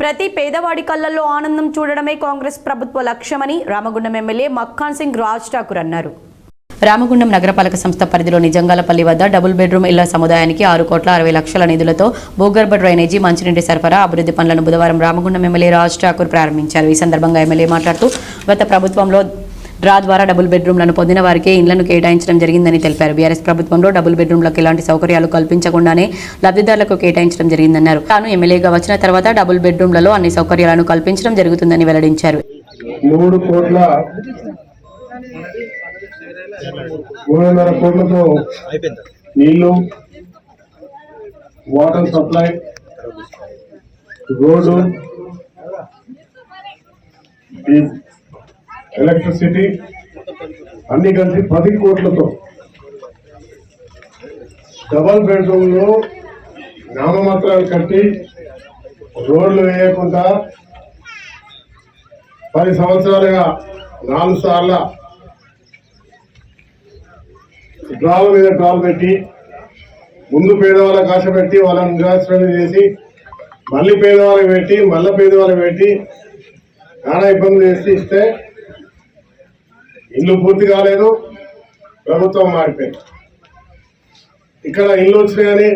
ప్రతి పేదవాడి కళ్ళల్లో ఆనందం చూడడమే కాంగ్రెస్ ప్రభుత్వ లక్ష్యమని రామగుండం ఎమ్మెల్యే మక్కాన్ సింగ్ రాజ్ ఠాకూర్ అన్నారు. రామగుండం నగరపాలక సంస్థ పరిధిలోని నిజంగాలపల్లి వద్ద డబుల్ బెడ్రూమ్ ఇళ్ళ సముదాయానికి ఆరు కోట్ల అరవై లక్షల నిధులతో భూగర్భ డ్రైనేజీ మంచినీటి సరఫరా అభివృద్ధి పనులను బుధవారం రామగుండం ఎమ్మెల్యే రాజ్ ఠాకూర్ ప్రారంభించారు. ఈ సందర్భంగా ఎమ్మెల్యే మాట్లాడుతూ గత ప్రభుత్వంలో డ్రా ద్వారా డబుల్ బెడ్రూమ్లను పొందిన వారికే ఇండ్లను కేటాయించడం జరిగిందని తెలిపారు. బీఆర్ఎస్ ప్రభుత్వంలో డబుల్ బెడ్రూమ్లకు ఎలాంటి సౌకర్యాలు కల్పించకుండానే లబ్ధిదారులకు కేటాయించడం జరిగిందన్నారు. తాను ఎమ్మెల్యేగా వచ్చిన తర్వాత డబుల్ బెడ్రూమ్లలో అన్ని సౌకర్యాలను కల్పించడం జరుగుతుందని వెల్లడించారు. మూడు కోట్ల మూడున్నర కోట్లతో నీళ్ళు వాటర్ సప్లై రోడ్డు ఎలక్ట్రిసిటీ అన్ని కలిసి పది కోట్లతో. డబల్ బెడ్రూమ్లో నామమాత్రాలు కట్టి రోడ్లు వేయకుండా పది సంవత్సరాలుగా నాలుగు సార్ల డ్రాల మీద డ్రాలు పెట్టి ముందు పేదవాళ్ళకి ఆశ పెట్టి వాళ్ళని నిరాశ్రయం చేసి మళ్ళీ పేదవాళ్ళకి పెట్టి మళ్ళీ పేదవాళ్ళకి పెట్టి చాలా ఇబ్బంది చేసి ఇస్తే ఇల్లు పూర్తి కాలేదు ప్రభుత్వం మారిపోయింది. ఇక్కడ ఇల్లు వచ్చినాయని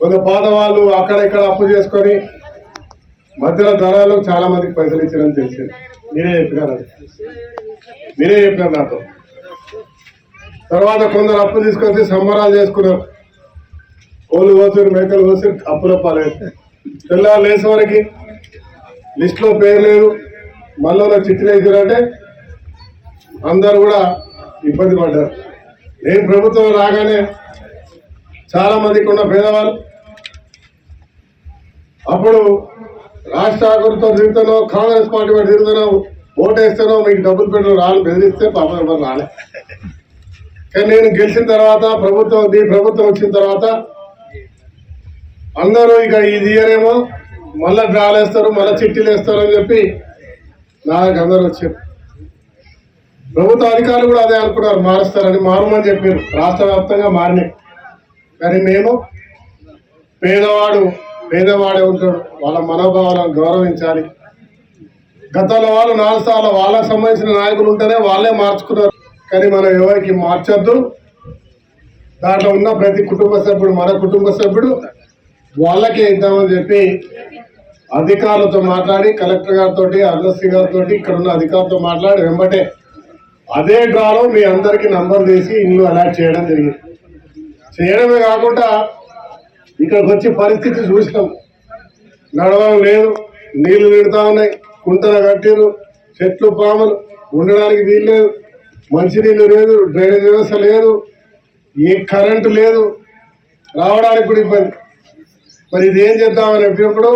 కొంత పాత వాళ్ళు అక్కడ ఇక్కడ అప్పు చేసుకొని మధ్యలో ధరలు చాలా మందికి పైసలు ఇచ్చారని తెలిసింది. మీరే చెప్పినారు మీరే చెప్పినారు నాతో. తర్వాత కొందరు అప్పు తీసుకొచ్చి సంబరాలు చేసుకున్నారు. కోళ్ళు కోసారు మేకలు కోసారు అప్పుల పాలేదు. తెల్లారు లేసే వరకు లిస్టులో పేరు లేదు. మళ్ళీ చిట్టి వేసారంటే అందరు కూడా ఇబ్బంది పడ్డారు. నేను ప్రభుత్వం రాగానే చాలా మందికి ఉన్న పేదవాళ్ళు అప్పుడు రాజ్ ఠాకూర్తో తిరుగుతానో కాంగ్రెస్ పార్టీ వాడు తిరుగుతానో ఓటేస్తానో మీకు డబ్బులు పెట్టడం రాళ్ళు బెదిరిస్తే పాపం ఎవరు రాలే. కానీ నేను గెలిచిన తర్వాత ప్రభుత్వం మీ ప్రభుత్వం వచ్చిన తర్వాత అందరూ ఇక ఇది ఇయరేమో మళ్ళీ డ్రాలు వేస్తారు మళ్ళీ చిట్టీలు వేస్తారు అని చెప్పి నాకు అందరూ వచ్చారు. ప్రభుత్వ అధికారులు కూడా అదే అనుకున్నారు మారుస్తారని మారమని చెప్పారు. రాష్ట్ర వ్యాప్తంగా మారినాయి. కానీ మేము పేదవాడు పేదవాడే ఉంటాడు. వాళ్ళ మనోభావాలను గౌరవించాలి. గతంలో వాళ్ళు నాలుగు సార్లు వాళ్ళకి సంబంధించిన నాయకులు ఉంటేనే వాళ్ళే మార్చుకున్నారు. కానీ మనం ఎవరికి మార్చొద్దు. దాంట్లో ఉన్న ప్రతి కుటుంబ సభ్యుడు మన కుటుంబ సభ్యుడు వాళ్ళకే ఇద్దామని చెప్పి అధికారులతో మాట్లాడి కలెక్టర్ గారితో అర్లస్సి గారితో ఇక్కడ ఉన్న అధికారులతో మాట్లాడి వెంబటే అదే డ్రాలో మీ అందరికి నంబర్ తీసి ఇల్లు అలాట్ చేయడం జరిగింది. చేయడమే కాకుండా ఇక్కడికి వచ్చి పరిస్థితి చూసినాం. నడవడం లేదు నీళ్ళు నిడుతా ఉన్నాయి కుంటలు కట్టిరు చెట్లు పాములు ఉండడానికి వీల్లేదు మంచినీళ్ళు లేదు డ్రైనేజ్ వ్యవస్థ లేదు ఏ కరెంటు లేదు. రావడానికి కూడా ఇబ్బంది. మరి ఇది ఏం చేద్దామని చెప్పినప్పుడు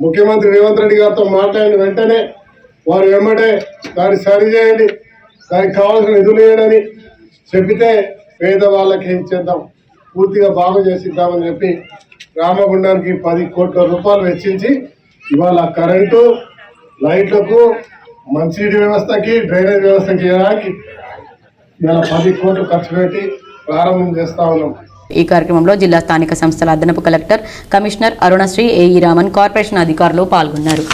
ముఖ్యమంత్రి రేవంత్ రెడ్డి గారితో మాట్లాడిన వెంటనే వారు వెంబడే దాన్ని సరిచేయండి దానికి కావాల్సిన నిధులు వేయడని చెప్పితే పేదవాళ్ళకి ఇచ్చేద్దాం. పూర్తిగా బాగు చేసిద్దామని చెప్పి రామగుండానికి పది కోట్ల రూపాయలు వెచ్చించి ఇవాళ కరెంటు లైట్లకు మంచినీటి వ్యవస్థకి డ్రైనేజ్ వ్యవస్థకి చేయడానికి ఇవాళ పది కోట్లు ఖర్చు పెట్టి ప్రారంభం చేస్తా ఉన్నాం. ఈ కార్యక్రమంలో జిల్లా స్థానిక సంస్థల అదనపు collector commissioner Arunasri AE Raman corporation అధికారులు పాల్గొన్నారు.